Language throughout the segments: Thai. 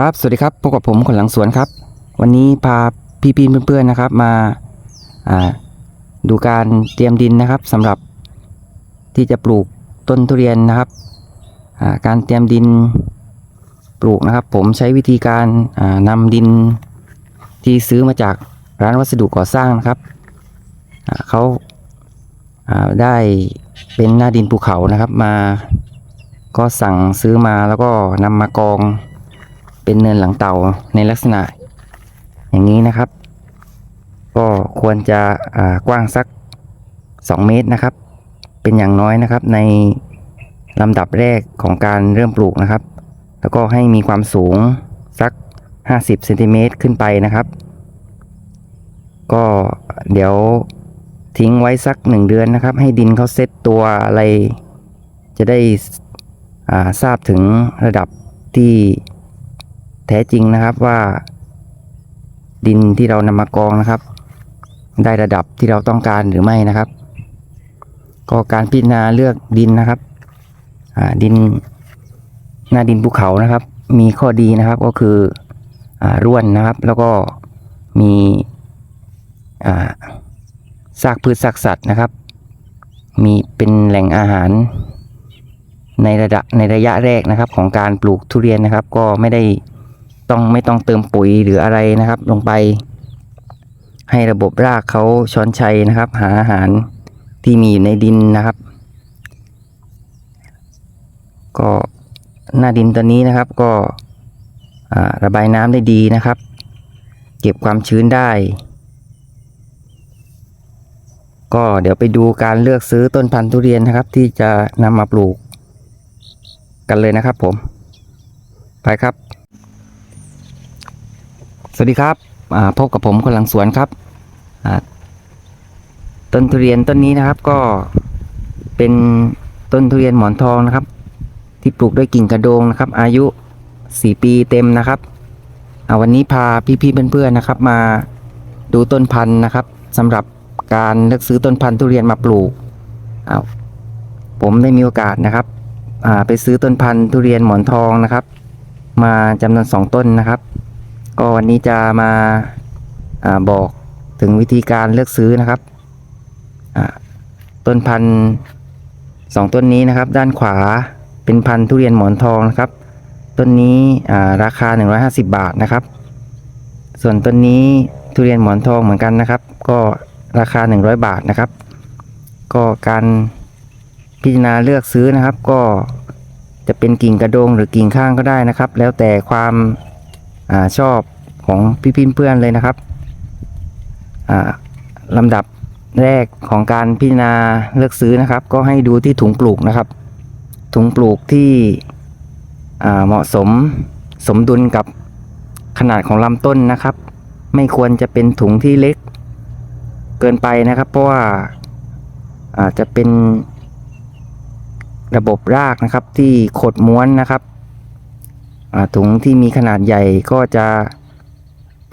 ครับ สวัสดีครับ พบกับผมคนหลังสวนครับ วันนี้พาพี่ๆเพื่อนๆนะครับ มาาดูการเตรียมดินนะครับสำหรับที่จะปลูกต้นทุเรียนนะครับาการเตรียมดินปลูกนะครับ ผมใช้วิธีการานำดินที่ซื้อมาจากร้านวัสดุก่อสร้างนะครับเขาาได้เป็นหน้าดินภูเขานะครับ มาก็สั่งซื้อมาแล้วก็นำมากอง เป็นเนินหลังเต่าในลักษณะอย่างนี้นะครับ ก็ควรจะกว้างสัก 2 เมตรนะครับ เป็นอย่างน้อยนะครับในลำดับแรกของการเริ่มปลูกนะครับ แล้วก็ให้มีความสูงสัก 50เซนติเมตรขึ้นไปนะครับ ก็เดี๋ยวทิ้งไว้สัก 1 เดือนนะครับ ให้ดินเขาเซตตัวอะไร จะได้ทราบถึงระดับที่ แท้จริงนะครับว่า ดินที่เรานำมากองนะครับ ได้ระดับที่เราต้องการหรือไม่นะครับ ก็การพิจารณาเลือกดินนะครับดินหน้าดินภูเขานะครับ มีข้อดีนะครับก็คืออร่วนนะครับ แล้วก็มีซากพืชซากสัตว์นะครับ มีเป็นแหล่งอาหารในระดับในระยะแรกนะครับ ของการปลูกทุเรียนนะครับ ก็ไม่ได้ ต้องไม่ต้องเติมปุ๋ยหรืออะไรนะครับ ลงไป ให้ระบบรากเขาช้อนชัยนะครับ หาอาหารที่มีอยู่ในดินนะครับ ก็หน้าดินตัวนี้นะครับก็ระบายน้ำได้ดีนะครับ เก็บความชื้นได้ ก็เดี๋ยวไปดูการเลือกซื้อต้นพันธุ์ทุเรียนนะครับ ที่จะนำมาปลูกกันเลยนะครับผม ไปครับ สวัสดีครับพบกับผมคนหลังสวนครับต้นทุเรียนต้นนี้นะครับก็เป็นต้นทุเรียนหมอนทองนะครับ ที่ปลูกด้วยกิ่งกระโดงนะครับ อายุ 4 ปีเต็มนะครับวันนี้พาพี่ๆเพื่อนๆนะครับ มาดูต้นพันธุ์นะครับสำหรับการเลือกซื้อต้นพันธุ์ทุเรียนมาปลูกผมได้มีโอกาสนะครับไปซื้อต้นพันธุ์ทุเรียนหมอนทองนะครับ มาจำนวนสองต้นนะครับ ก็วันนี้จะมาอาบอกถึงวิธีการเลือกซื้อนะครับ ต้นพันธุ์สองต้นนี้นะครับ ด้านขวาเป็นพันธุ์ทุเรียนหมอนทองนะครับ ต้นนี้อ่าราคา 150 บาทนะครับ ส่วนต้นนี้ทุเรียนหมอนทองเหมือนกันนะครับ ก็ราคา 100 บาทนะครับ ก็การพิจารณาเลือกซื้อนะครับ ก็จะเป็นกิ่งกระโดงหรือกิ่งข้างก็ได้นะครับ แล้วแต่ความ อชอบของพี่พิมเพื่อนเลยนะครับลำดับแรกของการพิจารณาเลือกซื้อนะครับ ก็ให้ดูที่ถุงปลูกนะครับ ถุงปลูกที่เหมาะสมสมดุลกับขนาดของลำต้นนะครับ ไม่ควรจะเป็นถุงที่เล็กเกินไปนะครับ เพราะว่าอาจจะเป็นระบบรากนะครับที่ขดม้วนนะครับ ถุงที่มีขนาดใหญ่ก็จะ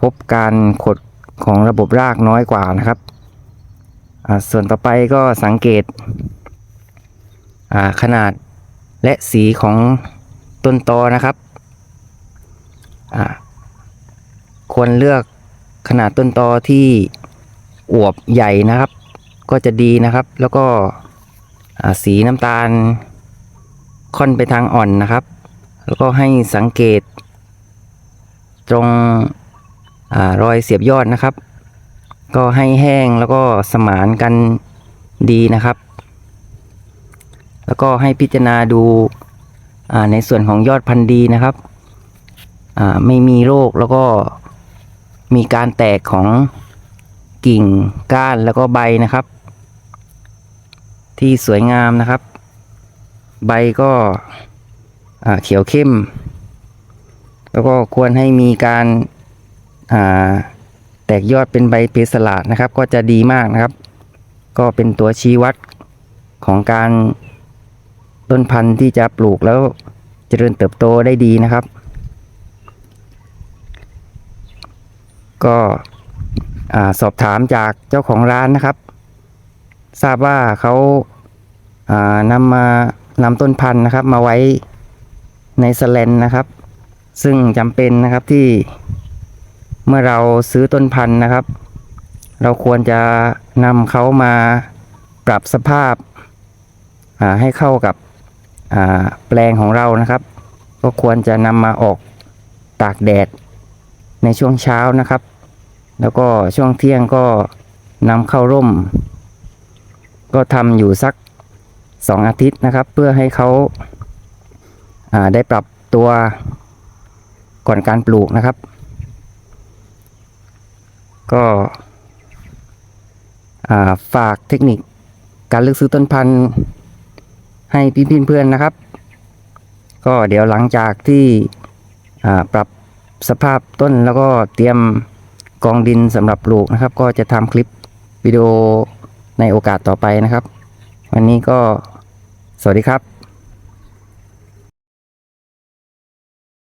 พบการขดของระบบรากน้อยกว่านะครับ ส่วนต่อไปก็สังเกตขนาดและสีของต้นตอนะครับ ควรเลือกขนาดต้นตอที่อวบใหญ่นะครับ ก็จะดีนะครับ แล้วก็สีน้ำตาลค่อนไปทางอ่อนนะครับ แล้วก็ให้สังเกตตรงอรอยเสียบยอดนะครับ ก็ให้แห้งแล้วก็สมานกันดีนะครับ แล้วก็ให้พิจารณาดูาในส่วนของยอดพันธุ์ดีนะครับไม่มีโรคแล้วก็มีการแตกของกิ่งก้านแล้วก็ใบนะครับ ที่สวยงามนะครับ ใบก็ เขียวเข้ม แล้วก็ควรให้มีการาแตกยอดเป็นใบเพสลาดนะครับ ก็จะดีมากนะครับ ก็เป็นตัวชี้วัดของการต้นพันธุ์ที่จะปลูกแล้วเจริญเติบโตได้ดีนะครับ ก็สอบถามจากเจ้าของร้านนะครับ ทราบว่าเขาอ่านำมานำต้นพันธุ์นะครับ มาไว้ ในสแลนนะครับ ซึ่งจำเป็นนะครับที่เมื่อเราซื้อต้นพันธุ์นะครับ เราควรจะนำเขามาปรับสภาพาให้เข้ากับแปลงของเรานะครับ ก็ควรจะนำมาออกตากแดดในช่วงเช้านะครับ แล้วก็ช่วงเที่ยงก็นำเข้าร่ม ก็ทำอยู่สักสองอาทิตย์นะครับ เพื่อให้เขา ได้ปรับตัวก่อนการปลูกนะครับ ก็ฝากเทคนิคการเลือกซื้อต้นพันธุ์ให้พี่ๆเพื่อนนะครับ ก็เดี๋ยวหลังจากที่ปรับสภาพต้นแล้วก็เตรียมกองดินสำหรับปลูกนะครับ ก็จะทำคลิปวิดีโอในโอกาสต่อไปนะครับ วันนี้ก็สวัสดีครับ